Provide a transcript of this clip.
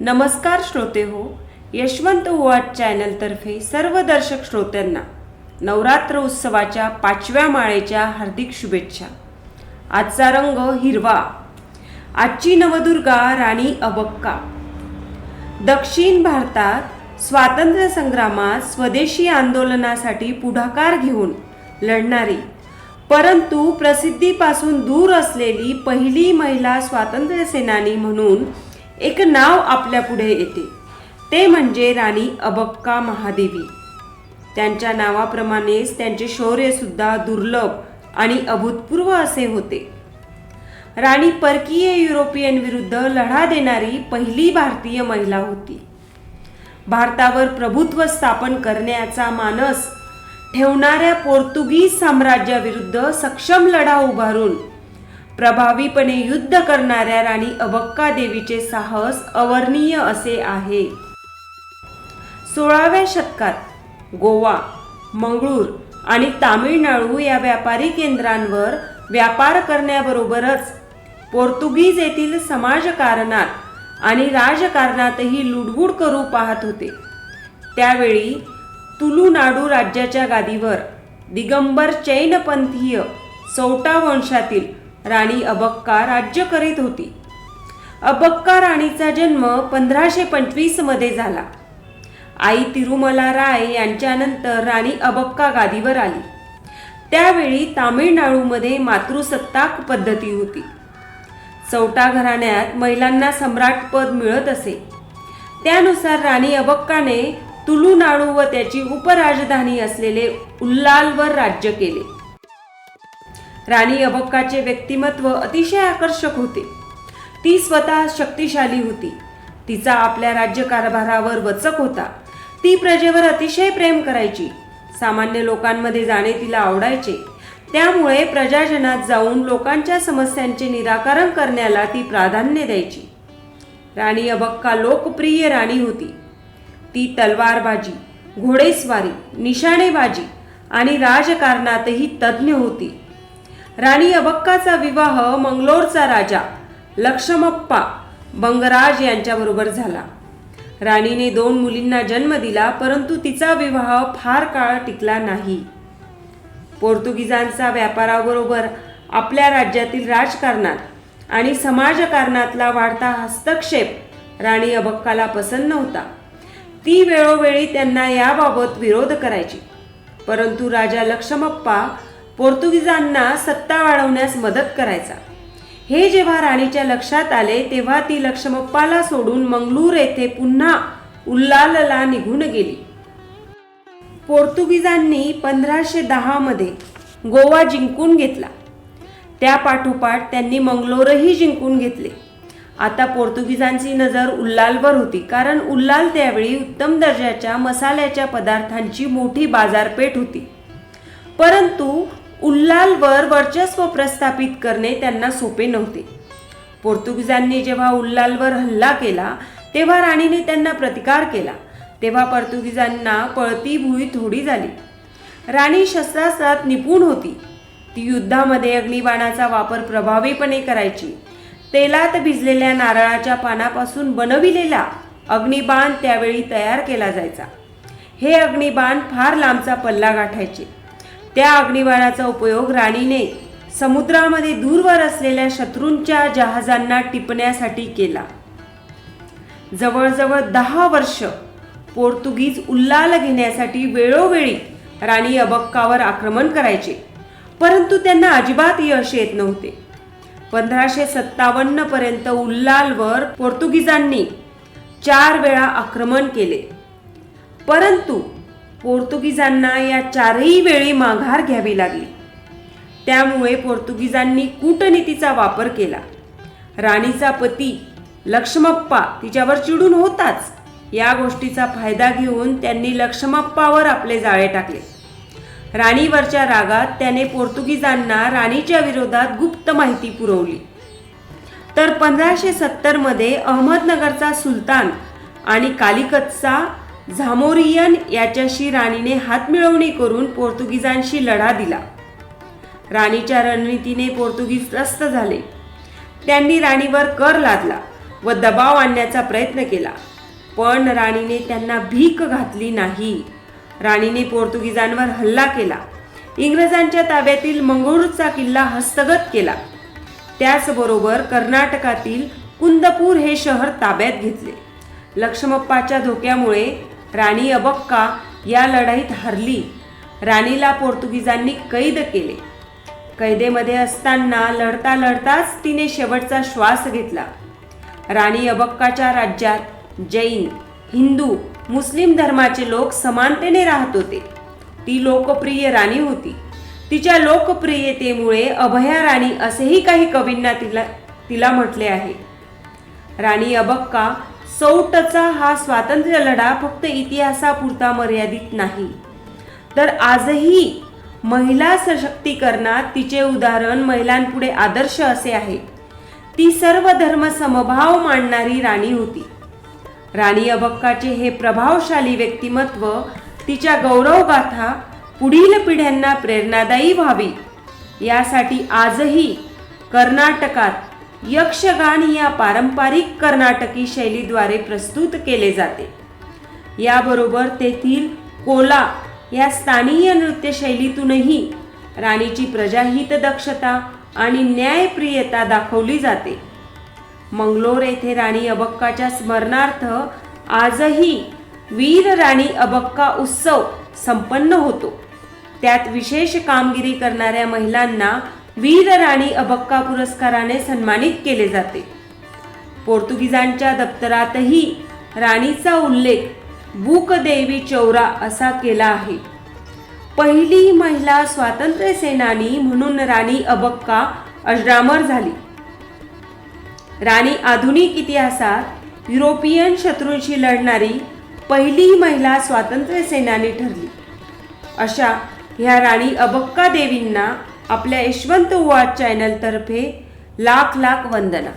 नमस्कार श्रोते हो यशवंत हुवाट चॅनलतर्फे सर्व दर्शक श्रोत्यांना नवरात्र उत्सवाच्या पाचव्या माळेच्या हार्दिक शुभेच्छा. आजचा रंग हिरवा. आजची नवदुर्गा राणी अबक्का. दक्षिण भारतात स्वातंत्र्य संग्रामात स्वदेशी आंदोलनासाठी पुढाकार घेऊन लढणारी परंतु प्रसिद्धीपासून दूर असलेली पहिली महिला स्वातंत्र्य सेनानी म्हणून एक नाव आपल्या पुढे येते. ते म्हणजे राणी अबक्का महादेवी. त्यांच्या नावाप्रमाणेच त्यांचे शौर्यसुद्धा दुर्लभ आणि अभूतपूर्व असे होते. राणी परकीय युरोपियन विरुद्ध लढा देणारी पहिली भारतीय महिला होती. भारतावर प्रभुत्व स्थापन करण्याचा मानस ठेवणाऱ्या पोर्तुगीज साम्राज्याविरुद्ध सक्षम लढा उभारून प्रभावीपणे युद्ध करणाऱ्या राणी अबक्का देवीचे साहस अवर्णीय असे आहे. सोळाव्या शतकात गोवा मंगळूर आणि तामिळनाडू या व्यापारी केंद्रांवर व्यापार करण्याबरोबरच पोर्तुगीज येथील समाजकारणात आणि राजकारणातही लुडबुड करू पाहत होते. त्यावेळी तुलुनाडू राज्याच्या गादीवर दिगंबर चैनपंथीय सौटा वंशातील राणी अबक्का राज्य करीत होती. अबक्का राणीचा जन्म पंधराशे पंचवीसमध्ये झाला. आई तिरुमला राय यांच्यानंतर राणी अबक्का गादीवर आली. त्यावेळी तामिळनाडूमध्ये मातृसत्ताक पद्धती होती. चौटा घराण्यात महिलांना सम्राटपद मिळत असे. त्यानुसार राणी अबक्काने तुलुनाडू व त्याची उपराजधानी असलेले उल्लालवर राज्य केले. राणी अबक्काचे व्यक्तिमत्व अतिशय आकर्षक होते. ती स्वतः शक्तिशाली होती. तिचा आपल्या राज्यकारभारावर वचक होता. ती प्रजेवर अतिशय प्रेम करायची. सामान्य लोकांमध्ये जाणे तिला आवडायचे. त्यामुळे प्रजाजनात जाऊन लोकांच्या समस्यांचे निराकरण करण्याला ती प्राधान्य द्यायची. राणी अबक्का लोकप्रिय राणी होती. ती तलवारबाजी घोडेस्वारी निशाणेबाजी आणि राजकारणातही तज्ज्ञ होती. राणी अबक्काचा विवाह मंगलोरचा राजा लक्ष्मप्पा बंगराज यांच्याबरोबर झाला. राणीने दोन मुलींना जन्म दिला परंतु तिचा विवाह फार काळ टिकला नाही. पोर्तुगीजांचा व्यापाराबरोबर आपल्या राज्यातील राजकारणात आणि समाजकारणातला वाढता हस्तक्षेप राणी अबक्काला पसंत नव्हता ती वेळोवेळी त्यांना याबाबत विरोध करायची. परंतु राजा लक्ष्मप्पा पोर्तुगीजांना सत्ता वाढवण्यास मदत करायचा. हे जेव्हा राणीच्या लक्षात आले तेव्हा ती लक्ष्मप्पाला सोडून मंगलूर येथे पुन्हा उल्लालला निघून गेली. पोर्तुगीजांनी पंधराशे दहामध्ये गोवा जिंकून घेतला. त्या पाठोपाठ त्यांनी मंगलोरही जिंकून घेतले. आता पोर्तुगीजांची नजर उल्लालवर होती कारण उल्लाल त्यावेळी उत्तम दर्जाच्या मसाल्याच्या पदार्थांची मोठी बाजारपेठ होती. परंतु उल्लालवर वर्चस्व प्रस्थापित करणे त्यांना सोपे नव्हते. पोर्तुगीजांनी जेव्हा उल्लालवर हल्ला केला तेव्हा राणीने त्यांना प्रतिकार केला. तेव्हा पोर्तुगीजांना पळती भुई थोडी झाली. राणी शस्त्रास्त्रात निपुण होती. ती युद्धामध्ये अग्निबाणाचा वापर प्रभावीपणे करायची. तेलात भिजलेल्या नारळाच्या पानापासून बनविलेला अग्निबाण त्यावेळी तयार केला जायचा. हे अग्निबाण फार लांबचा पल्ला गाठायचे. त्या अग्निबाणाचा उपयोग राणीने समुद्रामध्ये दूरवर असलेल्या शत्रूंच्या जहाजांना टिपण्यासाठी केला. जवळजवळ दहा वर्ष पोर्तुगीज उल्लाल घेण्यासाठी वेळोवेळी राणी अबक्कावर आक्रमण करायचे परंतु त्यांना अजिबात यश येत नव्हते. पंधराशे सत्तावन्न पर्यंत उल्लालवर पोर्तुगीजांनी चार वेळा आक्रमण केले. परंतु पोर्तुगीजांना या चारही वेळी माघार घ्यावी लागली. त्यामुळे पोर्तुगीजांनी कूटनीतीचा वापर केला. राणीचा पती लक्ष्मप्पा तिच्यावर चिडून होताच. या गोष्टीचा फायदा घेऊन त्यांनी लक्ष्मप्पावर आपले जाळे टाकले. राणीवरच्या रागात त्याने पोर्तुगीजांना राणीच्या विरोधात गुप्त माहिती पुरवली. तर पंधराशे सत्तरमध्ये अहमदनगरचा सुलतान आणि कालिकतचा झामोरियन याच्याशी राणीने हातमिळवणी करून पोर्तुगीजांशी लढा दिला. राणीच्या रणनीतीने पोर्तुगीज त्रस्त झाले. त्यांनी राणीवर कर लादला व दबाव आणण्याचा प्रयत्न केला. पण राणीने त्यांना भीक घातली नाही. राणीने पोर्तुगीजांवर हल्ला केला. इंग्रजांच्या ताब्यातील मंगळूरचा किल्ला हस्तगत केला. त्याचबरोबर कर्नाटकातील कुंदपूर हे शहर ताब्यात घेतले. लक्ष्मप्पाच्या धोक्यामुळे राणी अबक्का या लढाईत हरली. राणीला पोर्तुगीजांनी कैद केले. कैदेमध्ये असताना लढता लढताच तिने शेवटचा श्वास घेतला. राणी अबक्काच्या राज्यात जैन हिंदू मुस्लिम धर्माचे लोक समानतेने राहत होते. ती लोकप्रिय राणी होती. तिच्या लोकप्रियतेमुळे अभया राणी असेही काही कवींना तिला तिला म्हटले आहे. राणी अबक्का सौटचा हा स्वातंत्र्य लढा फक्त इतिहासापुरता मर्यादित नाही. तर आजही महिला सशक्तीकरणात तिचे उदाहरण महिलांपुढे आदर्श असे आहे. ती सर्व धर्म समभाव मांडणारी राणी होती. राणी अबक्काचे हे प्रभावशाली व्यक्तिमत्व तिच्या गौरवगाथा पुढील पिढ्यांना प्रेरणादायी व्हावी यासाठी आजही कर्नाटकात यक्षगान या पारंपरिक कर्नाटकी शैलीद्वारे प्रस्तुत केले जाते. याबरोबर तेथील कोला या स्थानीय नृत्यशैलीतूनही राणीची प्रजाहित दक्षता आणि न्यायप्रियता दाखवली जाते. मंगलोर येथे राणी अबक्काच्या स्मरणार्थ आजही वीर राणी अबक्का उत्सव संपन्न होतो. त्यात विशेष कामगिरी करणाऱ्या महिलांना वीर राणी अबक्का पुरस्काराने सन्मानित केले जाते. पोर्तुगीजांच्या दप्तरातही राणीचा उल्लेख बुकदेवी चौरा असा केला आहे. पहिली महिला स्वातंत्र्य सेनानी म्हणून राणी अबक्का अजरामर झाली. राणी आधुनिक इतिहासात युरोपियन शत्रूंशी लढणारी पहिली महिला स्वातंत्र्य सेनानी ठरली. अशा ह्या राणी अबक्का देवींना आपल्या यशवंत वाद चॅनलतर्फे लाख लाख वंदना.